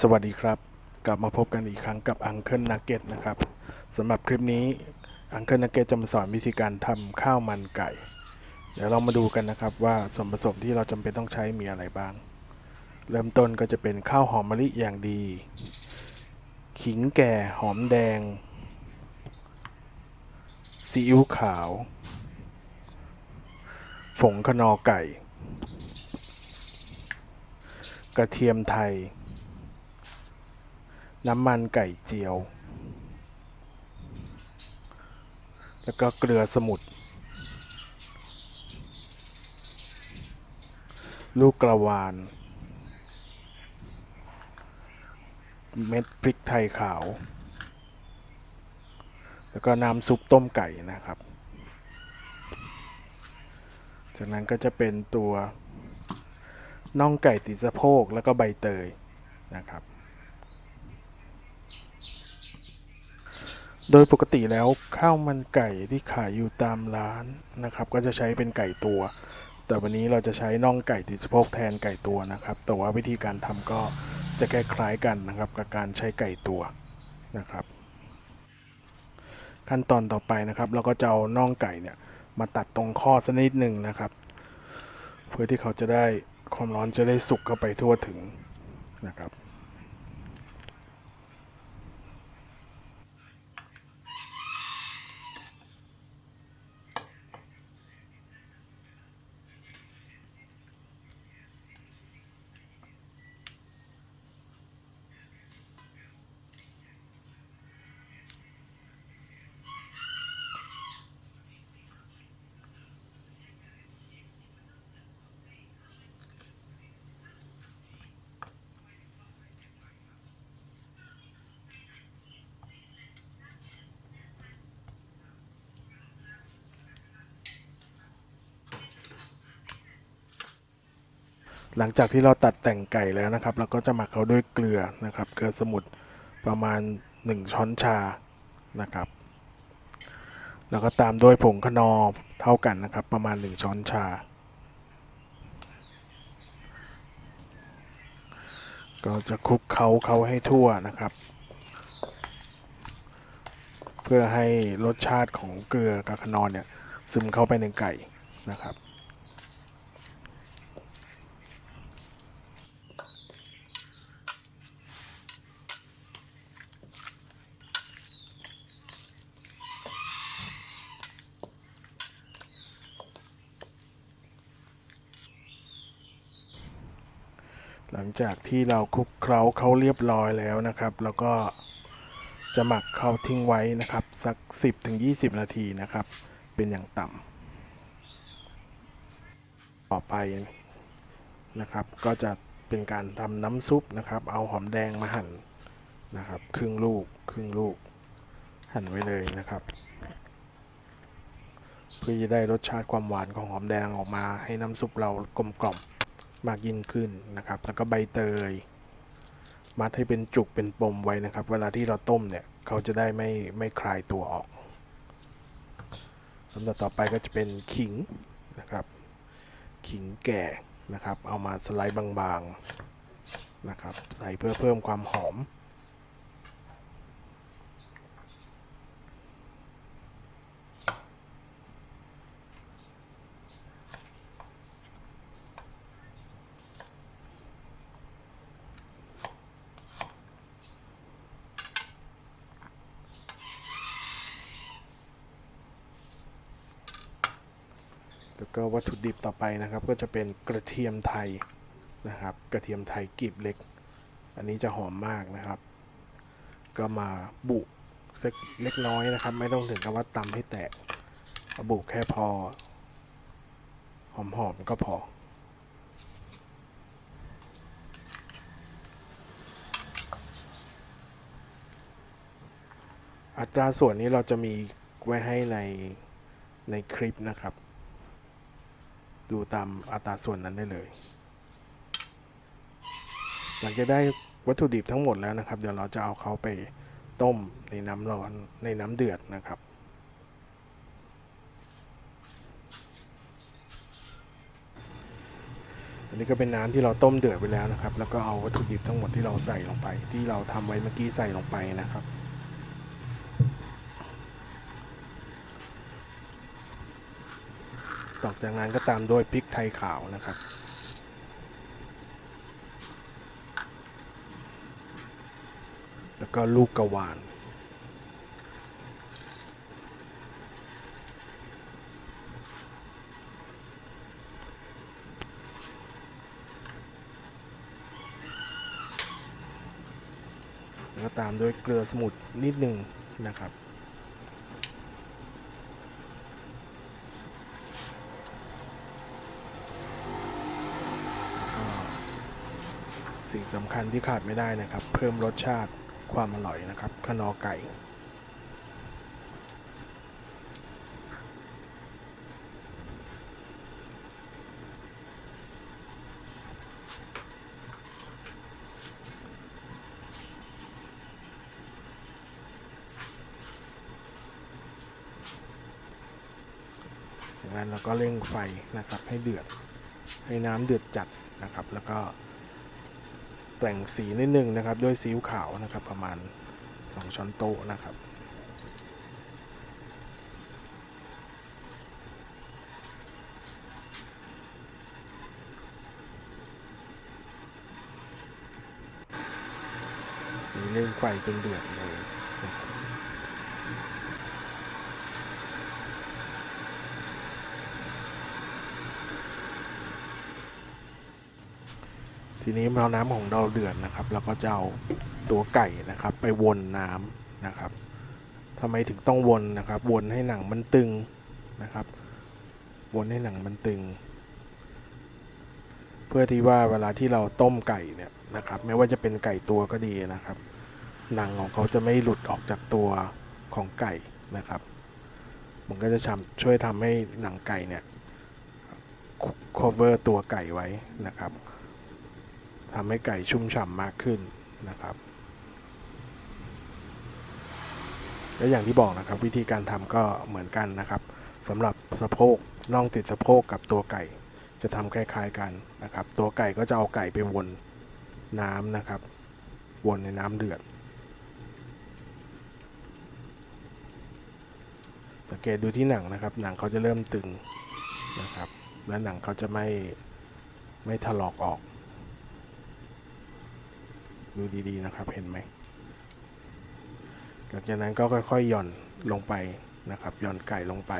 สวัสดีครับ กลับมาพบกันอีกครั้งกับอังเคิลนักเก็ตนะครับสำหรับคลิปนี้อังเคิลนักเก็ตจะมาสอนวิธีการทำข้าวมันไก่ เดี๋ยวเรามาดูกันนะครับว่าส่วนผสมที่เราจำเป็นต้องใช้มีอะไรบ้าง เริ่มต้นก็จะเป็นข้าวหอมมะลิอย่างดี ขิงแก่หอมแดงซีอิ๊วขาวผงขนอไก่ กระเทียมไทย น้ำมันไก่เจียว แล้วก็เกลือสมุนลูกกระวาน เม็ดพริกไทยขาว แล้วก็น้ำซุปต้มไก่นะครับ จากนั้นก็จะเป็นตัวน่องไก่ติดสะโพกแล้วก็ใบเตยนะครับ โดยปกติแล้วข้าวมันไก่ที่ขายอยู่ตามร้านนะครับ ก็จะใช้เป็นไก่ตัว แต่วันนี้เราจะใช้น่องไก่ติดสะโพกแทนไก่ตัวนะครับ แต่ว่าวิธีการทำก็จะคล้ายๆกันนะครับ กับการใช้ไก่ตัวนะครับ ขั้นตอนต่อไปนะครับ เราก็จะเอาน่องไก่เนี่ยมาตัดตรงข้อสักนิดหนึ่งนะครับ เพื่อที่เขาจะได้ความร้อนจะได้สุกเข้าไปทั่วถึงนะครับ หลังจากที่เราตัดแต่งไก่แล้วนะครับ เราก็จะหมักเขาด้วยเกลือนะครับ เกลือสมุนประมาณ 1 ช้อนชานะครับ แล้วก็ตามด้วยผงขนอเท่ากันนะครับ ประมาณ 1 ช้อนชา ก็จะคลุกเคล้าเขาให้ทั่วนะครับ เพื่อให้รสชาติของเกลือกับขนอเนี่ยซึมเข้าไปในไก่นะครับ จากที่เราคลุกเคล้าเขาเรียบร้อยแล้วนะครับ แล้วก็จะหมักเขาทิ้งไว้นะครับ สัก 10-20 นาทีนะครับ เป็นอย่างต่ำต่อไปนะครับ ก็จะเป็นการทำน้ำซุปนะครับ เอาหอมแดงมาหั่นนะครับ ครึ่งลูกครึ่งลูก หั่นไว้เลยนะครับ เพื่อจะได้รสชาติความหวานของหอมแดงออกมาให้น้ำซุปเรากลมกล่อม มากยิ่งขึ้นนะครับ แล้วก็ใบเตย มัดให้เป็นจุกเป็นปมไว้นะครับ เวลาที่เราต้มเนี่ยเขาจะได้ไม่ไม่คลายตัวออกสำหรับต่อไปก็จะเป็นขิงนะครับ ขิงแก่นะครับ เอามาสไลด์บางๆนะครับ ใส่เพื่อเพิ่มความหอม ก็วัตถุดิบต่อไปนะครับ ก็จะเป็นกระเทียมไทยนะครับ กระเทียมไทยกลีบเล็ก อันนี้จะหอมมากนะครับ ก็มาบุสักเล็กน้อยนะครับ ไม่ต้องถึงกับว่าตำให้แตกบุแค่พอ หอมๆก็พออัตราส่วนนี้เราจะมีไว้ให้ในในคลิปนะครับ ดูตามอัตราส่วนนั้นได้เลย หลังจากได้วัตถุดิบทั้งหมดแล้วนะครับ เดี๋ยวเราจะเอาเขาไปต้มในน้ำร้อนในน้ำเดือดนะครับอันนี้ก็เป็นน้ำที่เราต้มเดือดไปแล้วนะครับ แล้วก็เอาวัตถุดิบทั้งหมดที่เราใส่ลงไป ที่เราทำไว้เมื่อกี้ใส่ลงไปนะครับ ต่อจากนั้นก็ตามด้วยพริกไทยขาวนะครับแล้วก็ลูกกระวาน แล้วตามด้วยเกลือสมุนนิดหนึ่งนะครับ สำคัญที่ขาดไม่ได้นะครับ เพิ่มรสชาติความอร่อยนะครับขนอไก่จากนั้นเราก็เร่งไฟนะครับให้เดือดให้น้ำเดือดจัดนะครับ แล้วก็ แต่งสีนิดนึงนะครับ ด้วยซีอิ๊วขาวนะครับ ประมาณ 2 ช้อนโต๊ะนะครับนี่เร่งไฟจนเดือดเลยนะครับ ทีนี้พอน้ำของเราเดือดนะครับเราก็จะเอาตัวไก่นะครับ ไปวนน้ำนะครับทำไมถึงต้องวนนะครับ วนให้หนังมันตึงนะครับ วนให้หนังมันตึง เพื่อที่ว่าเวลาที่เราต้มไก่เนี่ยนะครับ ไม่ว่าจะเป็นไก่ตัวก็ดีนะครับ หนังของเขาจะไม่หลุดออกจากตัวของไก่นะครับ มันก็จะช่วยทำให้หนังไก่เนี่ย cover ตัวไก่ไว้นะครับ ทำให้ไก่ชุ่มฉ่ำมากขึ้นนะครับ และอย่างที่บอกนะครับวิธีการทำก็เหมือนกันนะครับสำหรับสะโพกน่องติดสะโพกกับตัวไก่ จะทำคล้ายๆกันนะครับ ตัวไก่ก็จะเอาไก่ไปวนน้ำนะครับ วนในน้ำเดือด สังเกตดูที่หนังนะครับ หนังเขาจะเริ่มตึงนะครับ และหนังเขาจะไม่ไม่ถลอกออก ดูดีๆนะครับ เห็นไหมหลังจากนั้นก็ค่อยๆหย่อนลงไปนะครับ หย่อนไก่ลงไป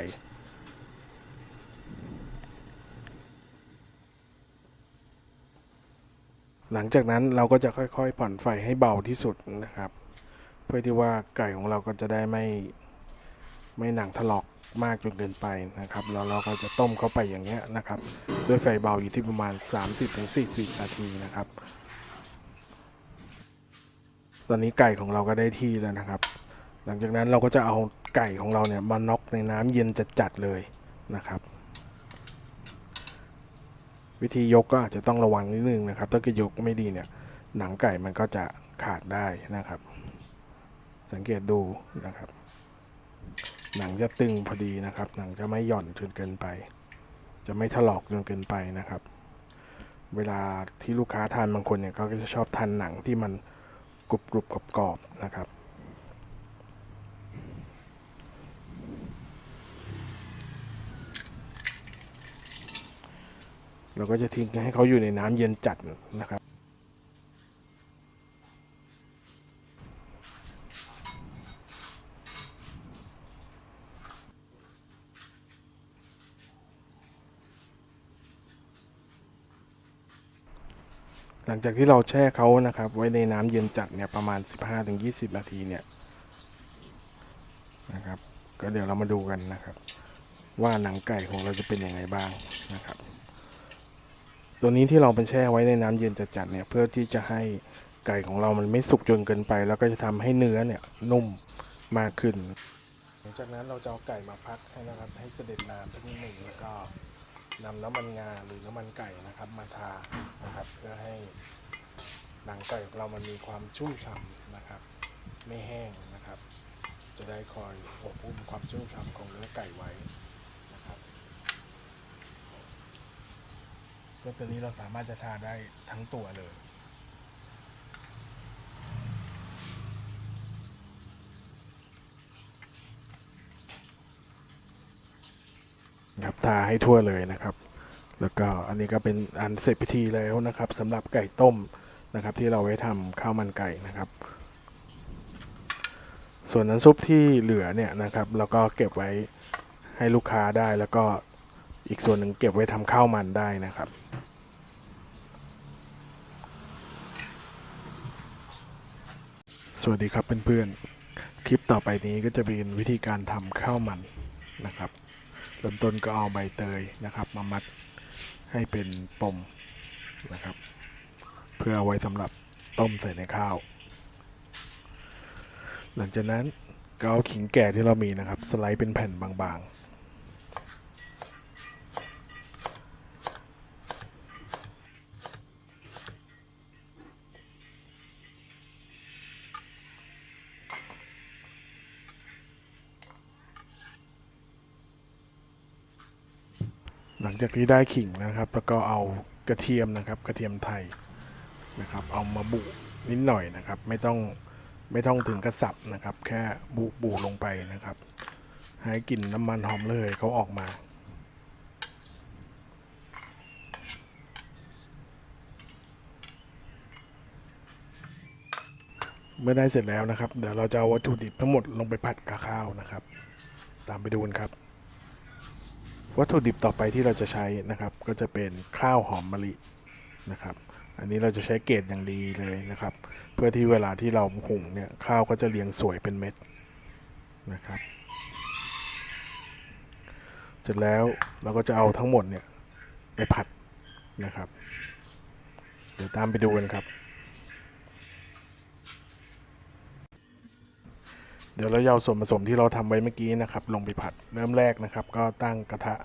หลังจากนั้นเราก็จะค่อยๆผ่อนไฟให้เบาที่สุดนะครับ เพื่อที่ว่าไก่ของเราก็จะได้ไม่ไม่หนังถลอกมากจนเกินไปนะครับ แล้วเราก็จะต้มเข้าไปอย่างเงี้ยนะครับ ด้วยไฟเบาอยู่ที่ประมาณ 30-40นาทีนะครับ ตอนนี้ไก่ของเราก็ได้ที่แล้วนะครับ หลังจากนั้นเราก็จะเอาไก่ของเราเนี่ยมาน็อกในน้ำเย็นจัดๆเลยนะครับ วิธียกก็อาจจะต้องระวังนิดนึงนะครับ ถ้าเกิดยกไม่ดีเนี่ยหนังไก่มันก็จะขาดได้นะครับ สังเกตดูนะครับ หนังจะตึงพอดีนะครับ หนังจะไม่หย่อนจนเกินไป จะไม่ถลอกจนเกินไปนะครับ เวลาที่ลูกค้าทานบางคนเนี่ยก็จะชอบทานหนังที่มัน กรุบกรุบกรอบกรอบๆนะครับ เราก็จะทิ้งให้เขาอยู่ในน้ำเย็นจัดนะครับ หลังจากที่เราแช่เขานะครับ ไว้ในน้ำเย็นจัดเนี่ยประมาณ 15-20 นาทีเนี่ยนะครับ ก็เดี๋ยวเรามาดูกันนะครับ ว่าหนังไก่ของเราจะเป็นยังไงบ้างนะครับ ตัวนี้ที่เราไปแช่ไว้ในน้ำเย็นจัดๆเนี่ยเพื่อที่จะให้ไก่ของเรามันไม่สุกจนเกินไป แล้วก็จะทำให้เนื้อเนี่ยนุ่มมากขึ้น หลังจากนั้นเราจะเอาไก่มาพักให้นะครับ ให้เสด็จน้ำสักนิดหนึ่งแล้วก็ นำน้ำมันงาหรือน้ำมันไก่นะครับ มาทานะครับ เพื่อให้หนังไก่ของเรามันมีความชุ่มฉ่ำนะครับ ไม่แห้งนะครับ จะได้คอยอบอุ้มความชุ่มฉ่ำของเนื้อไก่ไว้นะครับก็ตัวนี้เราสามารถจะทาได้ทั้งตัวเลย ครับทาให้ทั่วเลยนะครับ แล้วก็อันนี้ก็เป็นอันเสร็จพิธีแล้วนะครับสำหรับไก่ต้มนะครับ ที่เราไว้ทำข้าวมันไก่นะครับ ส่วนน้ำซุปที่เหลือเนี่ยนะครับเราก็เก็บไว้ให้ลูกค้าได้แล้วก็อีกส่วนหนึ่งเก็บไว้ทำข้าวมันได้นะครับสวัสดีครับเพื่อนๆ คลิปต่อไปนี้ก็จะเป็นวิธีการทำข้าวมันนะครับ ริ่มต้นก็เอาใบเตยนะครับ มามัดให้เป็นปมนะครับ เพื่อเอาไว้สำหรับต้มใส่ในข้าว หลังจากนั้นก็เอาขิงแก่ที่เรามีนะครับ สไลด์เป็นแผ่นบางๆ หลังจากที่ได้ขิงนะครับ แล้วก็เอากระเทียมนะครับ กระเทียมไทยนะครับ เอามาบุนิดหน่อยนะครับ ไม่ต้องไม่ต้องถึงกระสับนะครับ แค่บุบุลงไปนะครับ ให้กลิ่นน้ำมันหอมเลยเขาออกมาเมื่อได้เสร็จแล้วนะครับ เดี๋ยวเราจะเอาวัตถุดิบทั้งหมดลงไปผัดกับข้าวนะครับ ตามไปดูกันครับ วัตถุดิบต่อไปที่เราจะใช้นะครับ ก็จะเป็นข้าวหอมมะลินะครับ อันนี้เราจะใช้เกรดอย่างดีเลยนะครับ เพื่อที่เวลาที่เราหุงเนี่ยข้าวก็จะเรียงสวยเป็นเม็ดนะครับ เสร็จแล้วเราก็จะเอาทั้งหมดเนี่ยไปผัดนะครับ เดี๋ยวตามไปดูกันครับ เดี๋ยวเราจะเอาส่วนผสมที่เราทำไว้เมื่อกี้นะครับ ลงไปผัดเริ่มแรกนะครับ ก็ตั้งกระทะ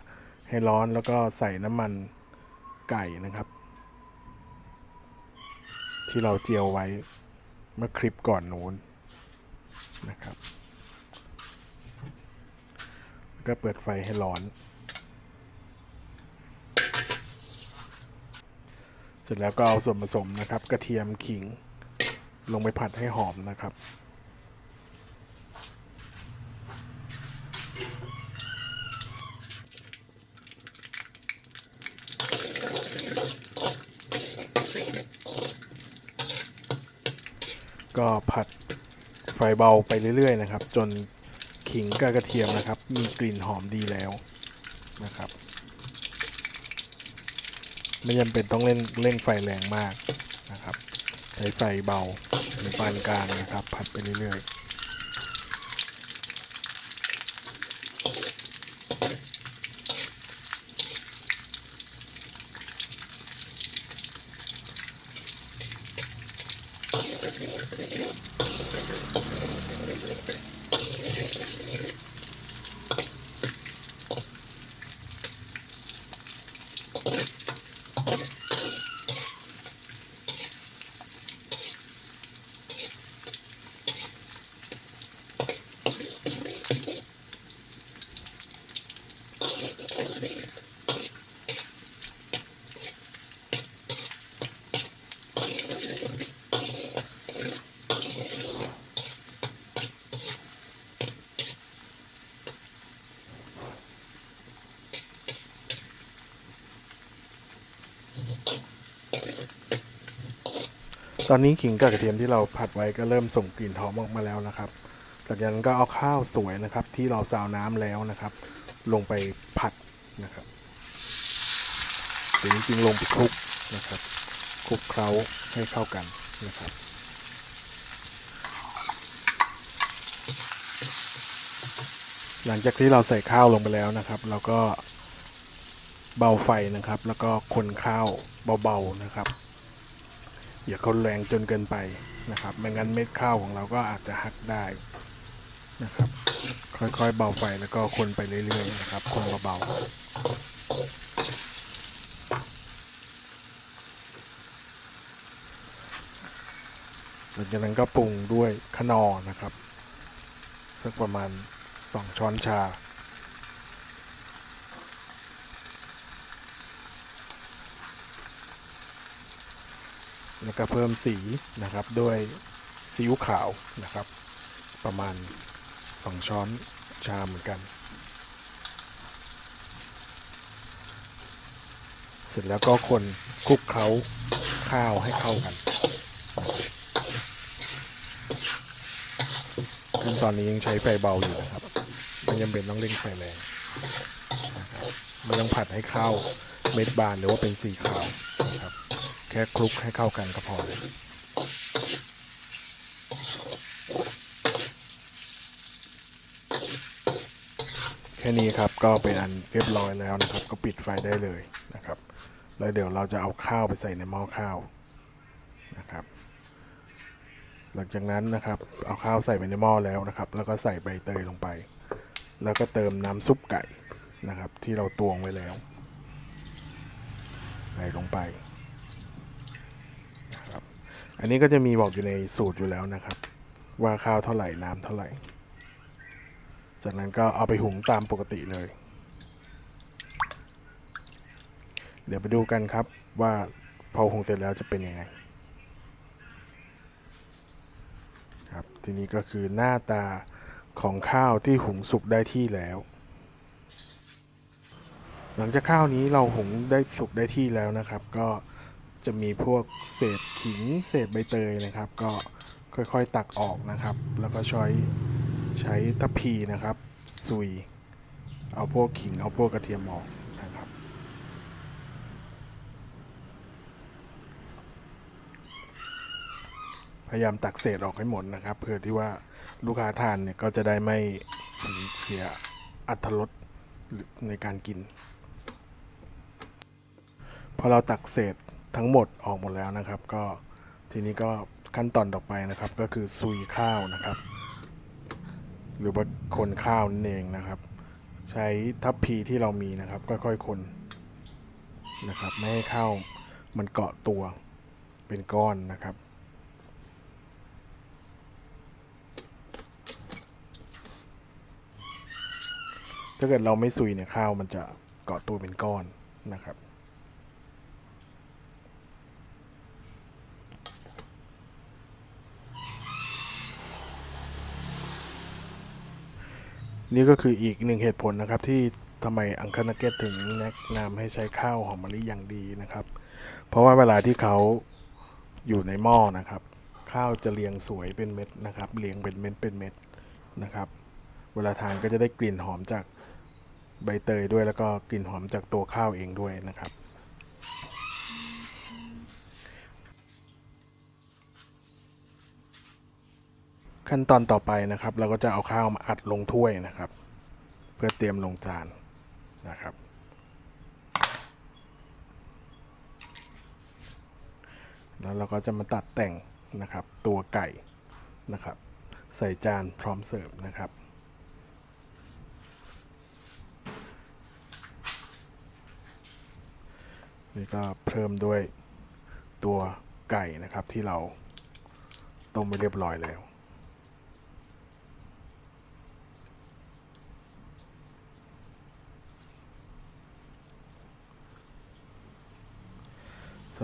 ให้ร้อนแล้วก็ใส่น้ำมันไก่นะครับ ที่เราเจียวไว้เมื่อคลิปก่อนนู้นนะครับแล้วก็เปิดไฟให้ร้อน เสร็จแล้วก็เอาส่วนผสมนะครับ กระเทียมขิงลงไปผัดให้หอมนะครับ ก็ผัดไฟเบาไปเรื่อยๆนะครับ จนขิงกับกระเทียมนะครับ มีกลิ่นหอมดีแล้วนะครับ ไม่จำเป็นต้องเล่นเร่งไฟแรงมากนะครับ ใช้ไฟเบาหรือปานกลางนะครับ ผัดไปเรื่อยๆ Thank you. ตอนนี้ขิงกับกระเทียมที่เราผัดไว้ก็เริ่มส่งกลิ่นหอมออกมาแล้วนะครับจากนั้นก็เอาข้าวสวยนะครับ ที่เราซาวน้ำแล้วนะครับ ลงไปผัดนะครับหรือจริงๆลงไปคลุกนะครับคลุกเคล้าให้เข้ากันนะครับหลังจากที่เราใส่ข้าวลงไปแล้วนะครับ เราก็เบาไฟนะครับ แล้วก็คนข้าวเบาๆนะครับ อย่าคนแรงจนเกินไปนะครับไม่งั้นเม็ดข้าวของเราก็อาจจะหักได้นะครับ ค่อยๆเบาไฟแล้วก็คนไปเรื่อยๆนะครับคนเบาๆหลังจากนั้นก็ปรุงด้วยขนอนะครับ สักประมาณสองช้อนชา แล้วก็เพิ่มสีนะครับด้วยซีอิ๊วขาวนะครับ ประมาณ 2 ช้อนชาเหมือนกัน เสร็จแล้วก็คนคลุกเคล้าข้าวให้เข้ากันขั้นตอนนี้ยังใช้ไฟเบาอยู่นะครับไม่จำเป็นต้องเร่งไฟแรงนะครับมันต้องผัดให้เข้าเม็ดบานหรือว่าเป็นสีขาว แค่คลุกให้เข้ากันก็พอเลยแค่นี้ครับก็เป็นอันเรียบร้อยแล้วนะครับ ก็ปิดไฟได้เลยนะครับ แล้วเดี๋ยวเราจะเอาข้าวไปใส่ในหม้อข้าวนะครับ หลังจากนั้นนะครับ เอาข้าวใส่ไปในหม้อแล้วนะครับ แล้วก็ใส่ใบเตยลงไป แล้วก็เติมน้ำซุปไก่นะครับ ที่เราตวงไว้แล้ว ใส่ลงไป อันนี้ก็จะมีบอกอยู่ในสูตรอยู่แล้วนะครับ ว่าข้าวเท่าไหร่น้ำเท่าไหร่ จากนั้นก็เอาไปหุงตามปกติเลย เดี๋ยวไปดูกันครับว่าพอหุงเสร็จแล้วจะเป็นยังไงครับทีนี้ก็คือหน้าตาของข้าวที่หุงสุกได้ที่แล้ว หลังจากข้าวนี้เราหุงได้สุกได้ที่แล้วนะครับ ก็ จะมีพวกเศษขิงเศษใบเตยนะครับ ก็ค่อยๆตักออกนะครับ แล้วก็ใช้ใช้ทัพพีนะครับซุย เอาพวกขิงเอาพวกกระเทียมออกนะครับ พยายามตักเศษออกให้หมดนะครับ เพื่อที่ว่าลูกค้าทานเนี่ยก็จะได้ไม่สูญเสียอัตรสในการกิน พอเราตักเศษ ทั้งหมดออกหมดแล้วนะครับ ก็ทีนี้ก็ขั้นตอนต่อไปนะครับ ก็คือซุยข้าวนะครับ หรือว่าคนข้าวนั่นเองนะครับ ใช้ทัพพีที่เรามีนะครับค่อยๆคนนะครับ ไม่ให้ข้าวมันเกาะตัวเป็นก้อนนะครับถ้าเกิดเราไม่ซุยเนี่ยข้าวมันจะเกาะตัวเป็นก้อนนะครับ นี่ก็คืออีกหนึ่งเหตุผลนะครับที่ทำไมอังค n นักเกตถึงแนะนำให้ใช้ข้าวหอมมะลิอย่างดีนะครับ เพราะว่าเวลาที่เขาอยู่ในหม้อนะครับ ข้าวจะเรียงสวยเป็นเม็ดนะครับเรียงเป็นเม็ดเป็นเม็ดนะครับ เวลาทานก็จะได้กลิ่นหอมจากใบเตยด้วยแล้วก็กลิ่นหอมจากตัวข้าวเองด้วยนะครับ ขั้นตอนต่อไปนะครับ เราก็จะเอาข้าวมาอัดลงถ้วยนะครับ เพื่อเตรียมลงจานนะครับ แล้วเราก็จะมาตัดแต่งนะครับ ตัวไก่นะครับ ใส่จานพร้อมเสิร์ฟนะครับนี่ก็เพิ่มด้วยตัวไก่นะครับที่เราต้มไปเรียบร้อยแล้ว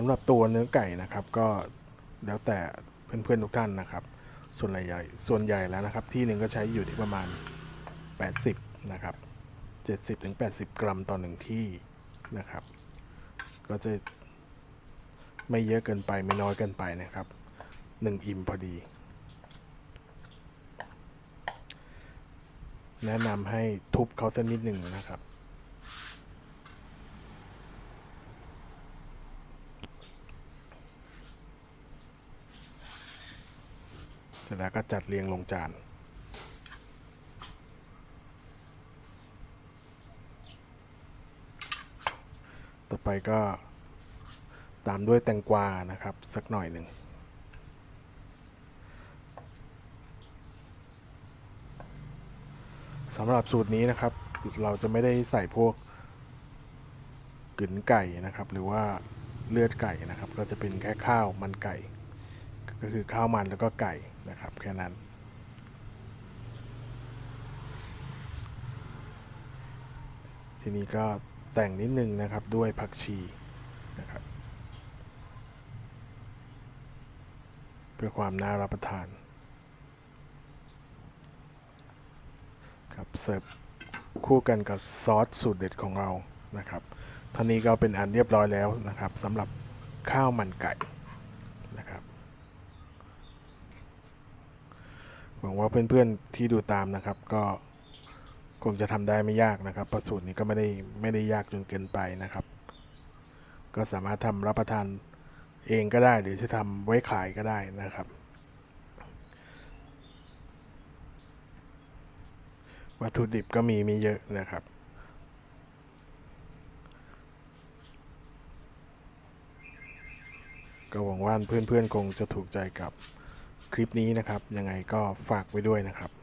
สำหรับตัวเนื้อไก่นะครับ ก็แล้วแต่เพื่อนๆทุกท่านนะครับ ส่วนใหญ่ส่วนใหญ่แล้วนะครับ ที่หนึ่งก็ใช้อยู่ที่ประมาณ 80 นะครับ 70ถึง80 กรัมต่อหนึ่งที่นะครับ ก็จะไม่เยอะเกินไปไม่น้อยเกินไปนะครับ1อิ่มพอดี แนะนำให้ทุบเขาสักนิดหนึ่งนะครับ สร็จแล้วก็จัดเรียงลงจาน ต่อไปก็ตามด้วยแตงกวานะครับ สักหน่อยหนึ่ง สำหรับสูตรนี้นะครับ เราจะไม่ได้ใส่พวกกึ๋นไก่นะครับ หรือว่าเลือดไก่นะครับ เราจะเป็นแค่ข้าวมันไก่ ก็คือข้าวมันแล้วก็ไก่นะครับแค่นั้น ทีนี้ก็แต่งนิดนึงนะครับด้วยผักชีนะครับเพื่อความน่ารับประทานครับเสิร์ฟคู่กันกับซอสสูตรเด็ดของเรานะครับท่านี้ก็เป็นอันเรียบร้อยแล้วนะครับสำหรับข้าวมันไก่นะครับ หวังว่าเพื่อนๆที่ดูตามนะครับ ก็คงจะทำได้ไม่ยากนะครับเพราะสูตรนี้ก็ไม่ได้ไม่ได้ยากจนเกินไปนะครับ ก็สามารถทำรับประทานเองก็ได้ หรือจะทำไว้ขายก็ได้นะครับ วัตถุดิบก็มีไม่เยอะนะครับก็หวังว่าเพื่อนๆคงจะถูกใจกับ คลิปนี้นะครับ ยังไงก็ฝากไว้ด้วยนะครับ